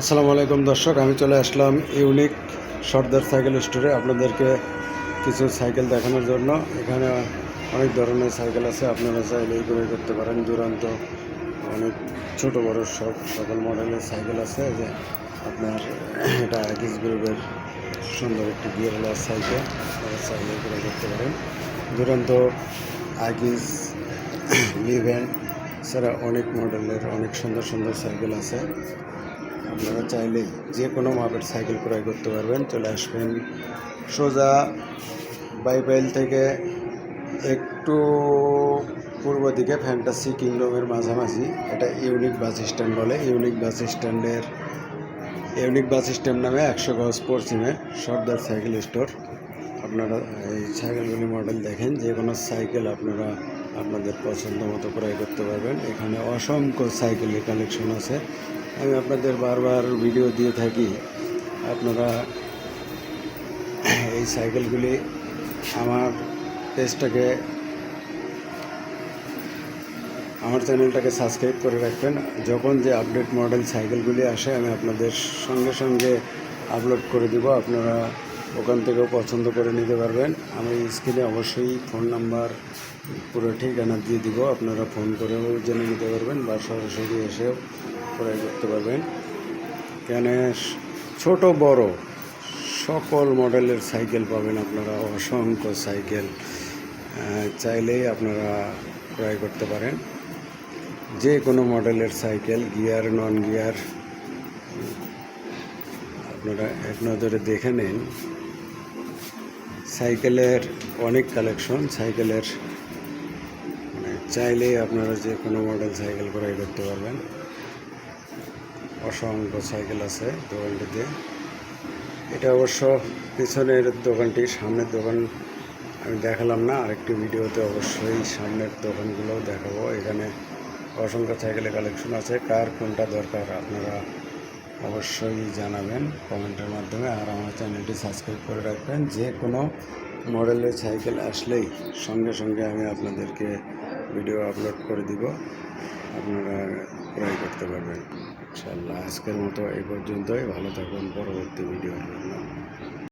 আসসালামু আলাইকুম দর্শক, আমি চলে আসলাম ইউনিক সর্দার সাইকেল স্টোরে আপনাদেরকে কিছু সাইকেল দেখানোর জন্য। এখানে অনেক ধরনের সাইকেল আছে, আপনারা চাইলে এই করে করতে পারেন। দুরান্ত, অনেক ছোট, বড় সব সকল মডেলের সাইকেল আছে। যে আপনার এটা আকিস গ্রুপের সুন্দর একটি গিয়ারওয়ালা সাইকেল চাইলে করে করতে পারেন। দুরান্ত আকিস লিভেন ছাড়া অনেক মডেলের, অনেক সুন্দর সুন্দর সাইকেল আছে। আপনারা চাইলে যে কোনো মাপের সাইকেল ক্রয় করতে পারবেন। চলে আসবেন সোজা বাইপাইল থেকে একটু পূর্ব দিকে ফ্যান্টাসি কিংডমের মাঝামাঝি। এটা ইউনিক বাস স্ট্যান্ড বলে। ইউনিক বাস স্ট্যান্ডের, ইউনিক বাস স্ট্যান্ড নামে একশো গজ পশ্চিমে সর্দার সাইকেল স্টোর। আপনারা এই সাইকেলগুলি মডেল দেখেন। যে কোনো সাইকেল আপনারা আপনাদের পছন্দ মতো ক্রয় করতে পারবেন। এখানে অসংখ্য সাইকেলের কালেকশন আছে। আমি আপনাদের বারবার ভিডিও দিয়ে থাকি, আপনারা এই সাইকেলগুলি আমার পেজটাকে, আমার চ্যানেলটাকে সাবস্ক্রাইব করে রাখবেন। যখন যে আপডেট মডেল সাইকেলগুলি আসে, আমি আপনাদের সঙ্গে সঙ্গে আপলোড করে দেব। আপনারা ওখান থেকেও পছন্দ করে নিতে পারবেন। আমি স্ক্রিনে অবশ্যই ফোন নাম্বার, পুরো ঠিকানা দিয়ে দিব। আপনারা ফোন করেও জেনে নিতে পারবেন বা সরাসরি এসেও ক্রয় করতে পারবেন। কেন ছোট, বড় সকল মডেলের সাইকেল পাবেন আপনারা, অসংখ্য সাইকেল। চাইলেই আপনারা ক্রয় করতে পারেন। যে কোনো মডেলের সাইকেল, গিয়ার নন গিয়ার আপনারা এক নজরে দেখে নিন। সাইকেলের অনেক কালেকশন, সাইকেলের মানে চাইলেই আপনারা যে কোনো মডেল সাইকেল ক্রয় করতে পারবেন। অসংখ্য সাইকেল আছে দোকানটিতে। এটা অবশ্য পিছনের দোকানটি, সামনের দোকান আমি দেখালাম না, আরেকটি ভিডিওতে অবশ্যই সামনের দোকানগুলোও দেখাবো। এখানে অসংখ্য সাইকেলের কালেকশন আছে। কার কোনটা দরকার আপনারা অবশ্যই জানাবেন কমেন্টের মাধ্যমে আর আমার চ্যানেলটি সাবস্ক্রাইব করে রাখবেন। যে কোনো মডেলের সাইকেল আসলেই সঙ্গে সঙ্গে আমি আপনাদেরকে ভিডিও আপলোড করে দিব। আপনারা ক্রয় করতে পারবেন। ইনশাল্লাহ আজকের মতো এই পর্যন্তই। ভালো থাকুন। পরবর্তী ভিডিওর জন্য।